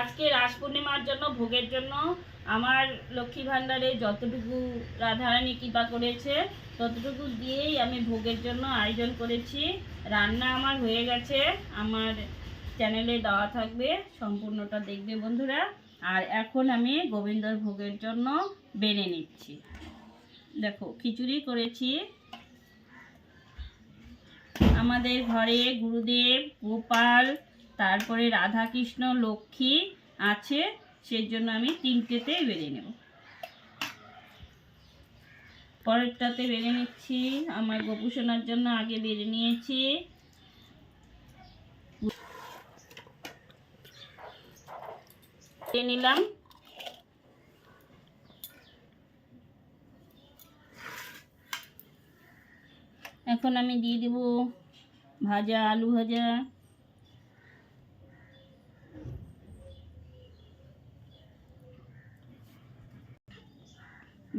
আজকে রাস পূর্ণিমার জন্য, ভোগের জন্য আমার লক্ষ্মী ভাণ্ডারে যতটুকু রাধারানী কৃপা করেছে, ততটুকু দিয়েই আমি ভোগের জন্য আয়োজন করেছি। রান্না আমার হয়ে গেছে, আমার চ্যানেলে দেওয়া থাকবে, সম্পূর্ণটা দেখবে বন্ধুরা। আর এখন আমি গোবিন্দর ভোগের জন্য বেড়ে নিচ্ছি। দেখো, খিচুড়ি করেছি। আমাদের ঘরে গুরুদেব, গোপাল তারপরে রাধাকৃষ্ণ, লক্ষ্মী আছে, সেজন্য আমি তিনটেতে বেড়ে নেব। পরেরটাতে বেড়ে নিচ্ছি, আমার গোপুসোনার জন্য আগে বেড়ে নিয়েছি। নিলাম। এখন আমি দিয়ে দেব ভাজা, আলু ভাজা।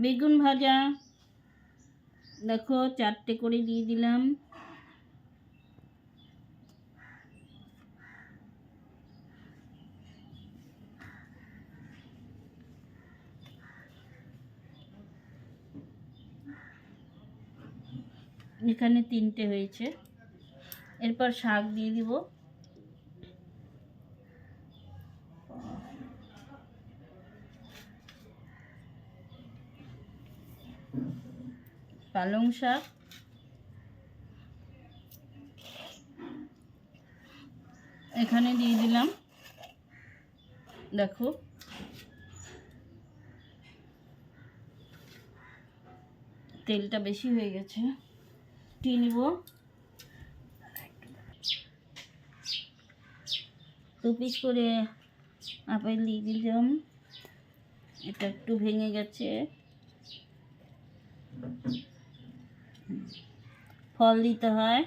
বেগুন ভাজা দেখো চারটে করে দিয়ে দিলাম। এখানে তিনটে হয়েছে। এরপর শাক দিয়ে দিব। পালং শাক। এখানে দিয়ে দিলাম। দেখো। তেলটা বেশি হয়ে গেছে। টি দু পিস করে আপেল দিয়ে দিলাম। এটা একটু ভেঙে গেছে। ফল দিতে হয়।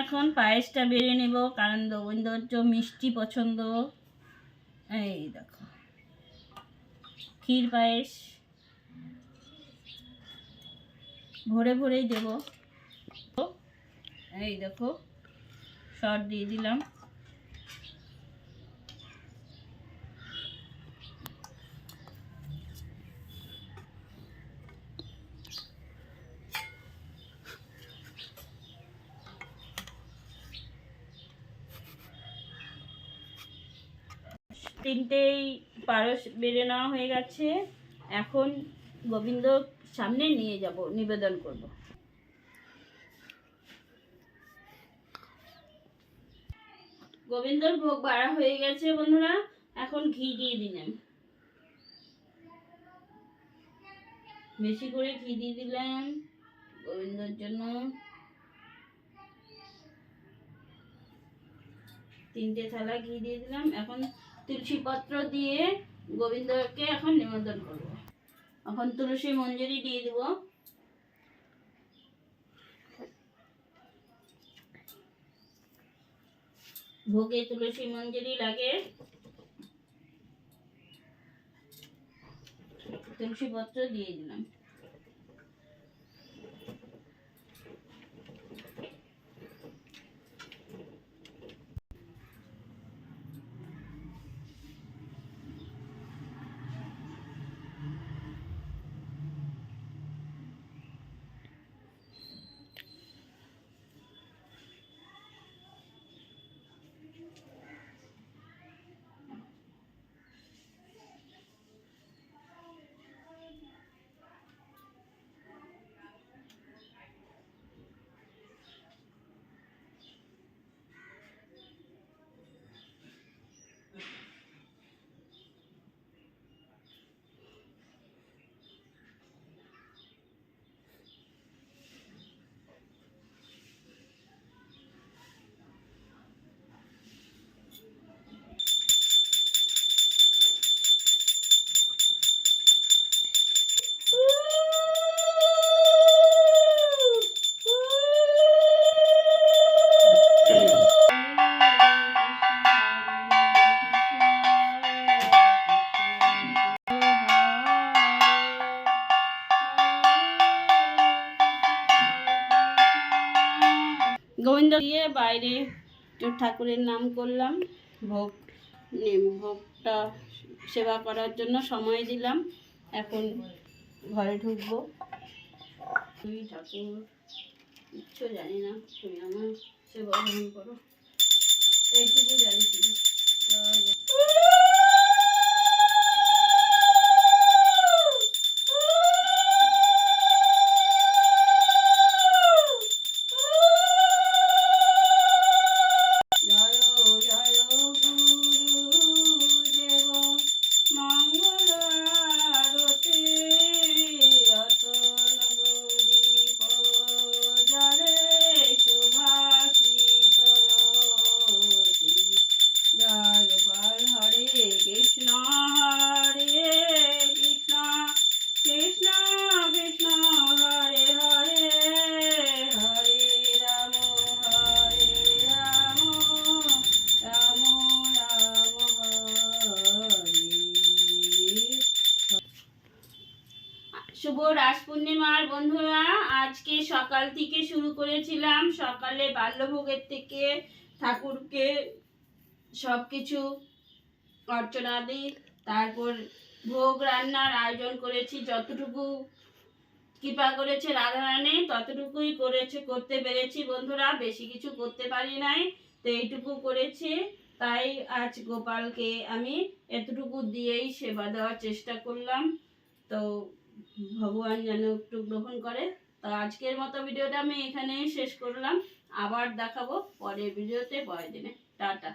এখন পায়েসটা বেড়ে নেব, কারণ রবীন্দ্রজ মিষ্টি পছন্দ। এই দেখো। ক্ষীর পায়েস। ভরে ভরেই দেব। এই দেখো শর্ট দিয়ে দিলাম। তিনটেই পারস বেড়ে নেওয়া হয়ে গেছে। এখন গোবিন্দ সামনে নিয়ে যাব, নিবেদন করব। গোবিন্দর ভোগ বাড়া হয়ে গেছে বন্ধুরা, এখন ঘি দিয়ে দিলাম। বেশি করে ঘি দিয়ে দিলাম গোবিন্দর জন্য। তিনটে থালা ঘি দিয়ে দিলাম। এখন তুলসী পত্র দিয়ে গোবিন্দকে এখন নিমন্ত্রণ করব। এখন তুলসী মঞ্জুরি দিয়ে দেব। ভোগে তুলসী মঞ্জুরি লাগে। তুলসী পত্র দিয়ে দিলাম। গোবিন্দ দিয়ে বাইরে ঠাকুরের নাম করলাম। ভোগ ভোগটা সেবা করার জন্য সময় দিলাম। এখন ঘরে ঢুকবো। তুমি ঠাকুর, কিচ্ছু জানি না। তুমি আমার সেবা গ্রহণ করো। এইটুকু জানি শুধু। শুভ রাস পূর্ণিমার বন্ধুরা। আজকে সকাল থেকে শুরু করেছিলাম। সকালে বাল্যভোগের থেকে ঠাকুরকে সব কিছু অর্চনা দিই। তারপর ভোগ রান্নার আয়োজন করেছি। যতটুকু কৃপা করেছে রাধারানী ততটুকুই করেছে, করতে পেরেছি বন্ধুরা। বেশি কিছু করতে পারি নাই, তো এইটুকু করেছি। তাই আজ গোপালকে আমি এতটুকু দিয়েই সেবা দেওয়ার চেষ্টা করলাম। তো ভগবান যেন একটু গ্রহণ করে। তো আজকের মতো ভিডিওটা আমি এখানেই শেষ করলাম। আবার দেখাবো পরের ভিডিওতে। পরের দিনে। টাটা।